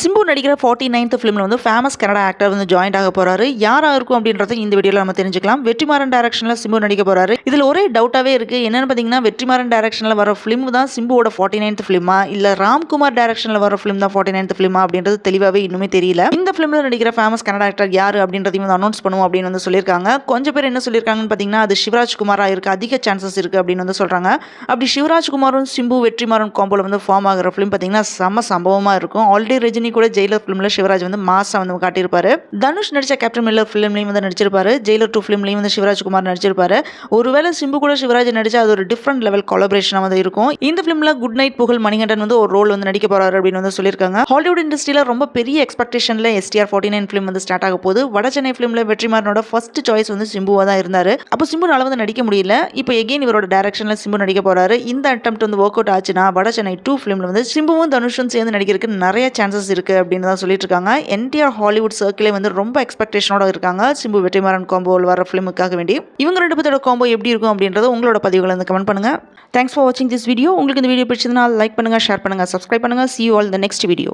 சிம்பு நடிக்கிற forty ninth ஃபிலிமில் வந்து ஃபேமஸ் கனடா ஆக்டர் வந்து ஜாயின் ஆக போறாரு. யாராக இருக்கும் அப்படின்றத இந்த வீடியோவில் நம்ம தெரிஞ்சுக்கலாம். வெற்றிமாறன் டைரக்ஷனில் சிம்பு நடிக்க போறாரு. இதில் ஒரே டவுட்டாகவே இருக்கு. என்னன்னு பார்த்தீங்கன்னா வெற்றிமாறன் டேரக்ஷனில் வர ஃபிலிம் தான் சிம்புவோட ஃபார்ட்டி நைன்த் ஃபிலிமா இல்லை ராம்குமார் டைரக்ஷனில் வர ஃபிலிம் தான் ஃபார்ட்டி நைன்த் ஃபிலிமா அப்படின்றது தெளிவாகவே இன்னுமே தெரியல. இந்த ஃபிலிமில் நடிக்கிற ஃபேமஸ் கனடா ஆக்டர் யார் அப்படின்றதையும் வந்து அனௌன்ஸ் பண்ணுவோம் அப்படின்னு வந்து சொல்லியிருக்காங்க. கொஞ்சம் பேர் என்ன சொல்லியிருக்காங்கன்னு பார்த்தீங்கன்னா அது சிவராஜ் குமாராக இருக்கு. அதிக சான்சஸ் இருக்கு அப்படின்னு வந்து சொல்றாங்க. அப்படி சிவராஜ் குமாரும் சிம்பு வெற்றிமாறன் காம்போல வந்து ஃபார்ம் ஆகிற ஃபிலிம் பார்த்தீங்கன்னா செம்ம சம்பவமாக இருக்கும். ஆல்ரெடி ரஜினி கூட ஜெயிலர் ஃபிலிமில் சிவராஜ் வந்து மாசா வந்து காட்டியிருப்பாரு. தனுஷ் நடிச்ச கேப்டன் மில்லர் ஃபிலிம்லையும் வந்து நடிச்சிருப்பாரு. ஜெயிலர் டூ ஃபிலிம்லையும் வந்து சிவராஜ் குமார் நடிச்சிருப்பாரு. ஒருவேளை சிம்பு கூட சிவராஜ் நடிச்சா அது ஒரு டிஃப்ரெண்ட் லெவல் கொலபரேஷனாக வந்து இருக்கும். இந்த ஃபிலிமில் குட் நைட் புகழ் மணிகண்டன் வந்து ஒரு ரோல் வந்து நடிக்க போறாரு அப்படின்னு வந்து சொல்லியிருக்காங்க. ஹாலிவுட் இண்டஸ்ட்ரியில் ரொம்ப பெரிய எக்ஸ்பெக்டேஷனில் எஸ்டிஆர் ஃபார்ட்டி நைன் ஃபிலிம் வந்து ஸ்டார்ட் ஆக போகுது. வட சென்னை ஃபிலிமில் வெற்றிமாறனோட ஃபர்ஸ்ட் சாய்ஸ் வந்து சிம்புவாக தான் இருந்தார். அப்போ சிம்புனால வந்து நடிக்க முடியல. இப்போ எகெயின் இவரோட டேரக்ஷனில் சிம்பு நடிக்க போறாரு. இந்த அட்டம் வந்து ஒர்க் அவுட் ஆச்சுன்னா வட சென்னை டூ ஃபிலிமில் வந்து சிம்புவும் தனுஷும் சேர்ந்து நடிக்கிறதுக்கு நிறைய சான்சஸ் இருக்குது அப்படின்னு தான் சொல்லிட்டு இருக்காங்க. என்டிஆர் ஹாலிவுட் சர்க்கிளே வந்து ரொம்ப எக்ஸ்பெக்டேஷனோட இருக்காங்க. சிம்பு வெற்றிமாறன் காம்போவில் வர ஃபிலிமுக்காக வேண்டி. இவங்க ரெண்டு பேரோட காம்போ எப்படி இருக்கும் அப்படின்றத உங்களோட பதிவுகளை வந்து கமெண்ட் பண்ணுங்க. தேங்க்ஸ் ஃபார் வாட்சிங் திஸ் வீடியோ உங்களுக்கு இந்த வீடியோ பிடிச்சதுனால் லைக் பண்ணுங்க ஷேர் பண்ணுங்க சப்ஸ்கிரைப் பண்ணுங்க. See all the next video